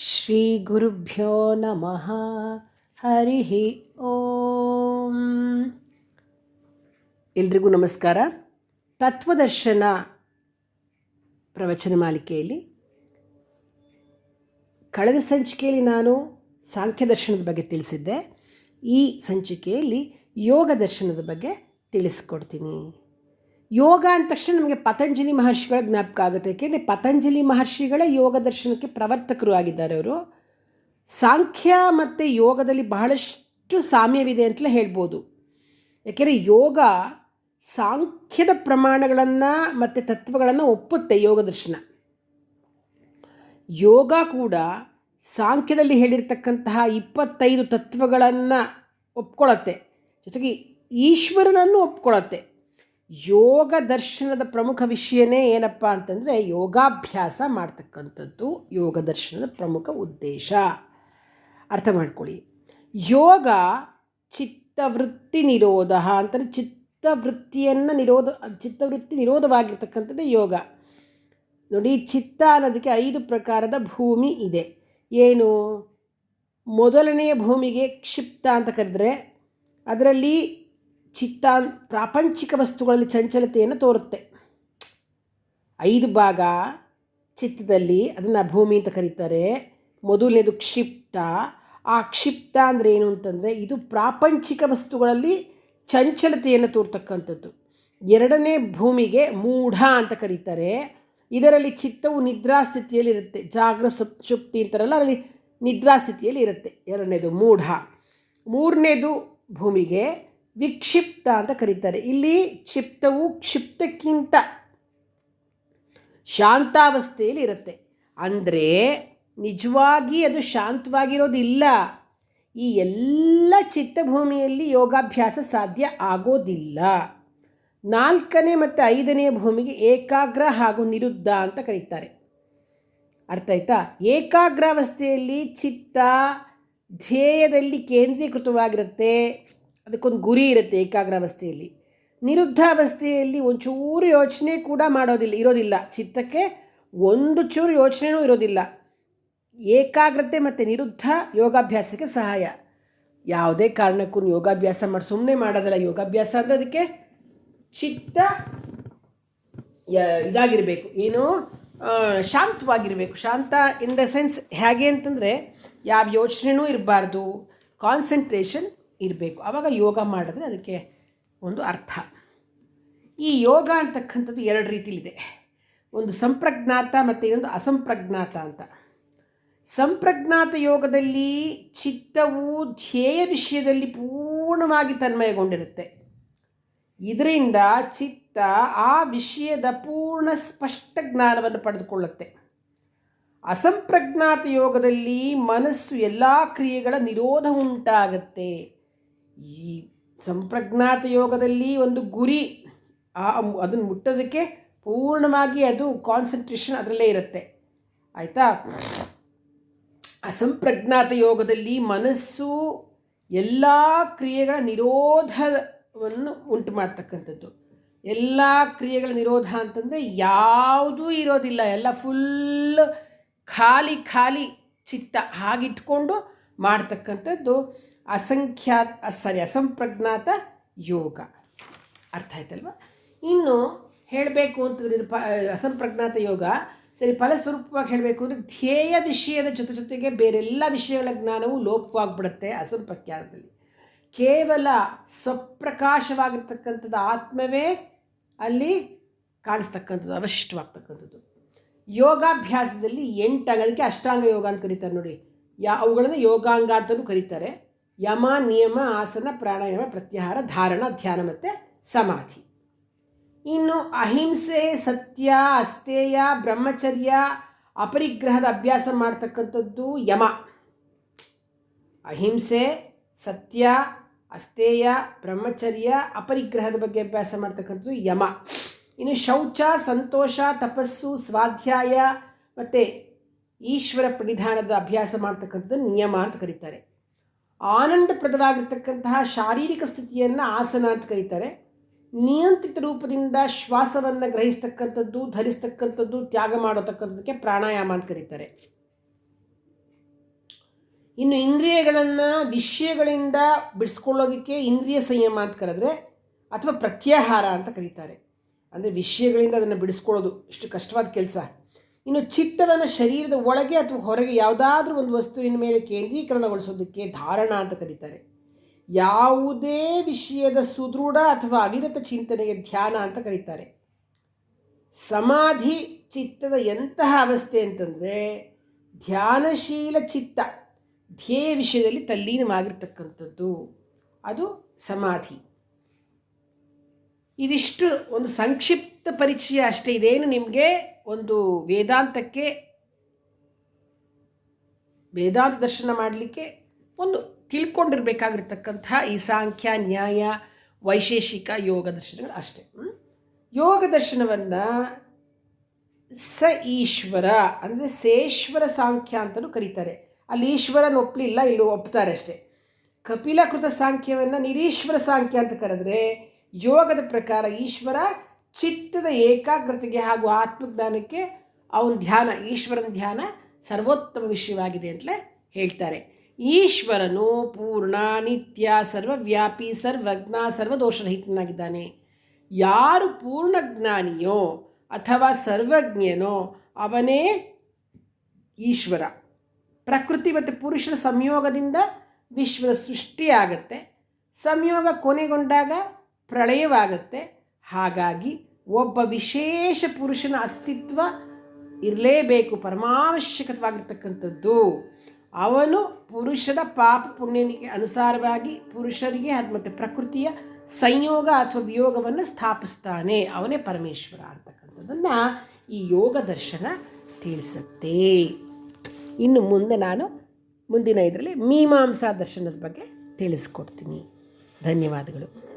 ಶ್ರೀ ಗುರುಭ್ಯೋ ನಮಃ ಹರಿ ಓಂ ಎಲ್ರಿಗೂ ನಮಸ್ಕಾರ. ತತ್ವದರ್ಶನ ಪ್ರವಚನ ಮಾಲಿಕೆಯಲ್ಲಿ ಕಳೆದ ಸಂಚಿಕೆಯಲ್ಲಿ ನಾನು ಸಾಂಖ್ಯ ದರ್ಶನದ ಬಗ್ಗೆ ತಿಳಿಸಿದ್ದೆ. ಈ ಸಂಚಿಕೆಯಲ್ಲಿ ಯೋಗ ದರ್ಶನದ ಬಗ್ಗೆ ತಿಳಿಸ್ಕೊಡ್ತೀನಿ. ಯೋಗ ಅಂದ ತಕ್ಷಣ ನಮಗೆ ಪತಂಜಲಿ ಮಹರ್ಷಿಗಳ ಜ್ಞಾಪಕ ಆಗುತ್ತೆ. ಏಕೆಂದರೆ ಪತಂಜಲಿ ಮಹರ್ಷಿಗಳೇ ಯೋಗ ದರ್ಶನಕ್ಕೆ ಪ್ರವರ್ತಕರು ಆಗಿದ್ದಾರೆ ಅವರು. ಸಾಂಖ್ಯ ಮತ್ತು ಯೋಗದಲ್ಲಿ ಬಹಳಷ್ಟು ಸಾಮ್ಯವಿದೆ ಅಂತಲೇ ಹೇಳ್ಬೋದು. ಯಾಕೆಂದರೆ ಯೋಗ ಸಾಂಖ್ಯದ ಪ್ರಮಾಣಗಳನ್ನು ಮತ್ತು ತತ್ವಗಳನ್ನು ಒಪ್ಪುತ್ತೆ ಯೋಗ ದರ್ಶನ. ಯೋಗ ಕೂಡ ಸಾಂಖ್ಯದಲ್ಲಿ ಹೇಳಿರ್ತಕ್ಕಂತಹ ಇಪ್ಪತ್ತೈದು ತತ್ವಗಳನ್ನು ಒಪ್ಪಿಕೊಳ್ಳುತ್ತೆ ಜೊತೆಗೆ ಈಶ್ವರನನ್ನು ಒಪ್ಕೊಳ್ಳುತ್ತೆ ಯೋಗ ದರ್ಶನದ ಪ್ರಮುಖ ವಿಷಯನೇ ಏನಪ್ಪ ಅಂತಂದರೆ ಯೋಗಾಭ್ಯಾಸ ಮಾಡ್ತಕ್ಕಂಥದ್ದು ಯೋಗ ದರ್ಶನದ ಪ್ರಮುಖ ಉದ್ದೇಶ. ಅರ್ಥ ಮಾಡ್ಕೊಳ್ಳಿ. ಯೋಗ ಚಿತ್ತವೃತ್ತಿ ನಿರೋಧ ಅಂತಂದರೆ ಚಿತ್ತವೃತ್ತಿಯನ್ನು ನಿರೋಧ, ಚಿತ್ತವೃತ್ತಿ ನಿರೋಧವಾಗಿರ್ತಕ್ಕಂಥದ್ದೇ ಯೋಗ. ನೋಡಿ, ಚಿತ್ತ ಅನ್ನೋದಕ್ಕೆ ಐದು ಪ್ರಕಾರದ ಭೂಮಿ ಇದೆ. ಏನು? ಮೊದಲನೆಯ ಭೂಮಿಗೆ ಕ್ಷಿಪ್ತ ಅಂತ ಕರೆದ್ರೆ, ಅದರಲ್ಲಿ ಚಿತ್ತ ಪ್ರಾಪಂಚಿಕ ವಸ್ತುಗಳಲ್ಲಿ ಚಂಚಲತೆಯನ್ನು ತೋರುತ್ತೆ. ಐದು ಭಾಗ ಚಿತ್ತದಲ್ಲಿ ಅದನ್ನು ಭೂಮಿ ಅಂತ ಕರೀತಾರೆ. ಮೊದಲನೇದು ಕ್ಷಿಪ್ತ. ಆ ಕ್ಷಿಪ್ತ ಅಂದರೆ ಏನು ಅಂತಂದರೆ ಇದು ಪ್ರಾಪಂಚಿಕ ವಸ್ತುಗಳಲ್ಲಿ ಚಂಚಲತೆಯನ್ನು ತೋರ್ತಕ್ಕಂಥದ್ದು. ಎರಡನೇ ಭೂಮಿಗೆ ಮೂಢ ಅಂತ ಕರೀತಾರೆ. ಇದರಲ್ಲಿ ಚಿತ್ತವು ನಿದ್ರಾಸ್ಥಿತಿಯಲ್ಲಿ ಇರುತ್ತೆ. ಜಾಗ್ರ ಸುಪ್ತಿ ಅಂತಾರಲ್ಲ ಅದರಲ್ಲಿ ನಿದ್ರಾಸ್ಥಿತಿಯಲ್ಲಿ ಇರುತ್ತೆ. ಎರಡನೇದು ಮೂಢ. ಮೂರನೇದು ಭೂಮಿಗೆ ವಿಕ್ಷಿಪ್ತ ಅಂತ ಕರೀತಾರೆ. ಇಲ್ಲಿ ಕ್ಷಿಪ್ತವು ಕ್ಷಿಪ್ತಕ್ಕಿಂತ ಶಾಂತಾವಸ್ಥೆಯಲ್ಲಿ ಇರುತ್ತೆ. ಅಂದರೆ ನಿಜವಾಗಿ ಅದು ಶಾಂತವಾಗಿರೋದಿಲ್ಲ. ಈ ಎಲ್ಲ ಚಿತ್ತಭೂಮಿಯಲ್ಲಿ ಯೋಗಾಭ್ಯಾಸ ಸಾಧ್ಯ ಆಗೋದಿಲ್ಲ. ನಾಲ್ಕನೇ ಮತ್ತು ಐದನೇ ಭೂಮಿಗೆ ಏಕಾಗ್ರ ಹಾಗೂ ನಿರುದ್ಧ ಅಂತ ಕರೀತಾರೆ. ಅರ್ಥ ಆಯ್ತಾ? ಏಕಾಗ್ರಾವಸ್ಥೆಯಲ್ಲಿ ಚಿತ್ತ ಧ್ಯೇಯದಲ್ಲಿ ಕೇಂದ್ರೀಕೃತವಾಗಿರುತ್ತೆ. ಅದಕ್ಕೊಂದು ಗುರಿ ಇರುತ್ತೆ ಏಕಾಗ್ರ ಏಕಾಗ್ರಾವಸ್ಥೆಯಲ್ಲಿ. ನಿರುದ್ಧಾವಸ್ಥೆಯಲ್ಲಿ ಒಂಚೂರು ಯೋಚನೆ ಕೂಡ ಮಾಡೋದಿಲ್ಲ, ಇರೋದಿಲ್ಲ. ಚಿತ್ತಕ್ಕೆ ಒಂದು ಚೂರು ಯೋಚನೆಯೂ ಇರೋದಿಲ್ಲ. ಏಕಾಗ್ರತೆ ಮತ್ತು ನಿರುದ್ಧ ಯೋಗಾಭ್ಯಾಸಕ್ಕೆ ಸಹಾಯ. ಯಾವುದೇ ಕಾರಣಕ್ಕೂ ಯೋಗಾಭ್ಯಾಸ ಮಾಡಿ ಸುಮ್ಮನೆ ಮಾಡೋದಲ್ಲ ಯೋಗಾಭ್ಯಾಸ ಅಂದರೆ ಅದಕ್ಕೆ ಚಿತ್ತ ಇದಾಗಿರಬೇಕು. ಏನು ಶಾಂತವಾಗಿರಬೇಕು. ಶಾಂತ ಇನ್ ದ ಸೆನ್ಸ್ ಹೇಗೆ ಅಂತಂದರೆ, ಯಾವ ಯೋಚನೆಯೂ ಇರಬಾರ್ದು. ಕಾನ್ಸಂಟ್ರೇಷನ್ ಇರಬೇಕು. ಆವಾಗ ಯೋಗ ಮಾಡಿದ್ರೆ ಅದಕ್ಕೆ ಒಂದು ಅರ್ಥ. ಈ ಯೋಗ ಅಂತಕ್ಕಂಥದ್ದು ಎರಡು ರೀತಿಲಿದೆ. ಒಂದು ಸಂಪ್ರಜ್ಞಾತ ಮತ್ತು ಇನ್ನೊಂದು ಅಸಂಪ್ರಜ್ಞಾತ ಅಂತ. ಸಂಪ್ರಜ್ಞಾತ ಯೋಗದಲ್ಲಿ ಚಿತ್ತವು ಧ್ಯೇಯ ವಿಷಯದಲ್ಲಿ ಪೂರ್ಣವಾಗಿ ತನ್ಮಯಗೊಂಡಿರುತ್ತೆ. ಇದರಿಂದ ಚಿತ್ತ ಆ ವಿಷಯದ ಪೂರ್ಣ ಸ್ಪಷ್ಟ ಜ್ಞಾನವನ್ನು ಪಡೆದುಕೊಳ್ಳುತ್ತೆ. ಅಸಂಪ್ರಜ್ಞಾತ ಯೋಗದಲ್ಲಿ ಮನಸ್ಸು ಎಲ್ಲ ಕ್ರಿಯೆಗಳ ನಿರೋಧ ಉಂಟಾಗತ್ತೆ. ಈ ಸಂಪ್ರಜ್ಞಾತ ಯೋಗದಲ್ಲಿ ಒಂದು ಗುರಿ, ಆ ಅದನ್ನು ಮುಟ್ಟೋದಕ್ಕೆ ಪೂರ್ಣವಾಗಿ ಅದು ಕಾನ್ಸಂಟ್ರೇಷನ್ ಅದರಲ್ಲೇ ಇರುತ್ತೆ. ಆಯಿತಾ? ಅಸಂಪ್ರಜ್ಞಾತ ಯೋಗದಲ್ಲಿ ಮನಸ್ಸು ಎಲ್ಲ ಕ್ರಿಯೆಗಳ ನಿರೋಧವನ್ನು ಉಂಟು ಮಾಡ್ತಕ್ಕಂಥದ್ದು. ಎಲ್ಲ ಕ್ರಿಯೆಗಳ ನಿರೋಧ ಅಂತಂದರೆ ಯಾವುದೂ ಇರೋದಿಲ್ಲ. ಎಲ್ಲ ಫುಲ್ ಖಾಲಿ ಖಾಲಿ ಚಿತ್ತ ಹಾಗಿಟ್ಕೊಂಡು ಮಾಡ್ತಕ್ಕಂಥದ್ದು ಅಸಂಖ್ಯಾತ, ಸಾರಿ, ಅಸಂಪ್ರಜ್ಞಾತ ಯೋಗ. ಅರ್ಥ ಆಯ್ತಲ್ವ? ಇನ್ನು ಹೇಳಬೇಕು ಅಂತಂದ್ರೆ ಪ, ಅಸಂಪ್ರಜ್ಞಾತ ಯೋಗ, ಸರಿ ಫಲಸ್ವರೂಪವಾಗಿ ಹೇಳಬೇಕು ಅಂದರೆ ಧ್ಯೇಯ ವಿಷಯದ ಜೊತೆ ಜೊತೆಗೆ ಬೇರೆಲ್ಲ ವಿಷಯಗಳ ಜ್ಞಾನವು ಲೋಪವಾಗಿಬಿಡುತ್ತೆ ಅಸಂಪ್ರಖ್ಯಾತದಲ್ಲಿ. ಕೇವಲ ಸ್ವಪ್ರಕಾಶವಾಗಿರ್ತಕ್ಕಂಥದ್ದು ಆತ್ಮವೇ ಅಲ್ಲಿ ಕಾಣಿಸ್ತಕ್ಕಂಥದ್ದು, ಅವಶ್ಯವಾಗ್ತಕ್ಕಂಥದ್ದು. ಯೋಗಾಭ್ಯಾಸದಲ್ಲಿ ಎಂಟು ಅದಕ್ಕೆ ಅಷ್ಟಾಂಗ ಯೋಗ ಅಂತ ಕರೀತಾರೆ ನೋಡಿ. ಯಾ ಅವುಗಳನ್ನು ಯೋಗಾಂಗ ಅಂತಲೂ ಕರೀತಾರೆ. ಯಮ, ನಿಯಮ, ಆಸನ, ಪ್ರಾಣಾಯಾಮ, ಪ್ರತ್ಯಾಹಾರ, ಧಾರಣ, ಧ್ಯಾನ ಮತ್ತು ಸಮಾಧಿ. ಇನ್ನು ಅಹಿಂಸೆ, ಸತ್ಯ, ಅಸ್ಥೇಯ, ಬ್ರಹ್ಮಚರ್ಯ, ಅಪರಿಗ್ರಹದ ಅಭ್ಯಾಸ ಮಾಡ್ತಕ್ಕಂಥದ್ದು ಯಮ. ಅಹಿಂಸೆ, ಸತ್ಯ, ಅಸ್ಥೇಯ, ಬ್ರಹ್ಮಚರ್ಯ, ಅಪರಿಗ್ರಹದ ಬಗ್ಗೆ ಅಭ್ಯಾಸ ಮಾಡ್ತಕ್ಕಂಥದ್ದು ಯಮ. ಇನ್ನು ಶೌಚ, ಸಂತೋಷ, ತಪಸ್ಸು, ಸ್ವಾಧ್ಯಾಯ ಮತ್ತು ಈಶ್ವರ ಪ್ರಣಿಧಾನದ ಅಭ್ಯಾಸ ಮಾಡ್ತಕ್ಕಂಥದ್ದು ನಿಯಮ ಅಂತ ಕರೀತಾರೆ. ಆನಂದಪ್ರದವಾಗಿರ್ತಕ್ಕಂತಹ ಶಾರೀರಿಕ ಸ್ಥಿತಿಯನ್ನು ಆಸನ ಅಂತ ಕರೀತಾರೆ. ನಿಯಂತ್ರಿತ ರೂಪದಿಂದ ಶ್ವಾಸವನ್ನು ಗ್ರಹಿಸ್ತಕ್ಕಂಥದ್ದು, ಧರಿಸ್ತಕ್ಕಂಥದ್ದು, ತ್ಯಾಗ ಮಾಡತಕ್ಕಂಥದ್ದಕ್ಕೆ ಪ್ರಾಣಾಯಾಮ ಅಂತ ಕರೀತಾರೆ. ಇನ್ನು ಇಂದ್ರಿಯಗಳನ್ನು ವಿಷಯಗಳಿಂದ ಬಿಡಿಸ್ಕೊಳ್ಳೋದಕ್ಕೆ ಇಂದ್ರಿಯ ಸಂಯಮ ಅಂತ ಕರೆದ್ರೆ ಅಥವಾ ಪ್ರತ್ಯಾಹಾರ ಅಂತ ಕರೀತಾರೆ. ಅಂದರೆ ವಿಷಯಗಳಿಂದ ಅದನ್ನು ಬಿಡಿಸ್ಕೊಳ್ಳೋದು ಇಷ್ಟು ಕಷ್ಟವಾದ ಕೆಲಸ. ಇನ್ನು ಚಿತ್ತವನ್ನು ಶರೀರದ ಒಳಗೆ ಅಥವಾ ಹೊರಗೆ ಯಾವುದಾದ್ರೂ ಒಂದು ವಸ್ತುವಿನ ಮೇಲೆ ಕೇಂದ್ರೀಕರಣಗೊಳಿಸೋದಕ್ಕೆ ಧಾರಣ ಅಂತ ಕರೀತಾರೆ. ಯಾವುದೇ ವಿಷಯದ ಸುದೃಢ ಅಥವಾ ಅವಿರತ ಚಿಂತನೆಗೆ ಧ್ಯಾನ ಅಂತ ಕರೀತಾರೆ. ಸಮಾಧಿ ಚಿತ್ತದ ಎಂತಹ ಅವಸ್ಥೆ ಅಂತಂದರೆ ಧ್ಯಾನಶೀಲ ಚಿತ್ತ ಧ್ಯೇಯ ವಿಷಯದಲ್ಲಿ ತಲ್ಲೀನವಾಗಿರ್ತಕ್ಕಂಥದ್ದು. ಅದು ಸಮಾಧಿ. ಇದಿಷ್ಟು ಒಂದು ಸಂಕ್ಷಿಪ್ತ ಪರಿಚಯ ಅಷ್ಟೇ. ಇದೇನು ನಿಮಗೆ? ಒಂದು ವೇದಾಂತಕ್ಕೆ, ವೇದಾಂತ ದರ್ಶನ ಮಾಡಲಿಕ್ಕೆ ಒಂದು ತಿಳ್ಕೊಂಡಿರ್ಬೇಕಾಗಿರ್ತಕ್ಕಂತಹ ಈ ಸಾಂಖ್ಯ, ನ್ಯಾಯ, ವೈಶೇಷಿಕ ಯೋಗ ದರ್ಶನಗಳು ಅಷ್ಟೇ? ಯೋಗ ದರ್ಶನವನ್ನು ಸ ಈಶ್ವರ, ಅಂದರೆ ಸೇಶ್ವರ ಸಾಂಖ್ಯ ಅಂತಲೂ ಕರೀತಾರೆ. ಅಲ್ಲಿ ಈಶ್ವರನ ಒಪ್ಪಲಿಲ್ಲ ಇಲ್ಲಿ ಒಪ್ತಾರೆ ಅಷ್ಟೇ. ಕಪಿಲಕೃತ ಸಾಂಖ್ಯವನ್ನು ನಿರೀಶ್ವರ ಸಾಂಖ್ಯ ಅಂತ ಕರೆದ್ರೆ ಯೋಗದ ಪ್ರಕಾರ ಈಶ್ವರ ಚಿತ್ತದ ಏಕಾಗ್ರತೆಗೆ ಹಾಗೂ ಆತ್ಮಜ್ಞಾನಕ್ಕೆ ಅವನ ಧ್ಯಾನ, ಈಶ್ವರನ ಧ್ಯಾನ ಸರ್ವೋತ್ತಮ ವಿಷಯವಾಗಿದೆ ಅಂತಲೇ ಹೇಳ್ತಾರೆ. ಈಶ್ವರನು ಪೂರ್ಣ, ನಿತ್ಯ, ಸರ್ವವ್ಯಾಪಿ, ಸರ್ವಜ್ಞ, ಸರ್ವದೋಷರಹಿತನಾಗಿದ್ದಾನೆ. ಯಾರು ಪೂರ್ಣ ಜ್ಞಾನಿಯೋ ಅಥವಾ ಸರ್ವಜ್ಞನೋ ಅವನೇ ಈಶ್ವರ. ಪ್ರಕೃತಿ ಮತ್ತು ಪುರುಷರ ಸಂಯೋಗದಿಂದ ವಿಶ್ವದ ಸೃಷ್ಟಿಯಾಗತ್ತೆ ಸಂಯೋಗ ಕೊನೆಗೊಂಡಾಗ ಪ್ರಳಯವಾಗತ್ತೆ. ಹಾಗಾಗಿ ಒಬ್ಬ ವಿಶೇಷ ಪುರುಷನ ಅಸ್ತಿತ್ವ ಇರಲೇಬೇಕು ಪರಮಾವಶ್ಯಕವಾಗಿರ್ತಕ್ಕಂಥದ್ದು ಅವನು ಪುರುಷನ ಪಾಪ ಪುಣ್ಯನಿಗೆ ಅನುಸಾರವಾಗಿ ಪುರುಷರಿಗೆ ಮತ್ತು ಪ್ರಕೃತಿಯ ಸಂಯೋಗ ಅಥವಾ ವಿಯೋಗವನ್ನು ಸ್ಥಾಪಿಸ್ತಾನೆ. ಅವನೇ ಪರಮೇಶ್ವರ ಅಂತಕ್ಕಂಥದ್ದನ್ನು ಈ ಯೋಗ ದರ್ಶನ ತಿಳಿಸುತ್ತೆ. ಇನ್ನು ಮುಂದೆ ನಾನು ಮುಂದಿನ ಇದರಲ್ಲಿ ಮೀಮಾಂಸಾ ದರ್ಶನದ ಬಗ್ಗೆ ತಿಳಿಸ್ಕೊಡ್ತೀನಿ. ಧನ್ಯವಾದಗಳು.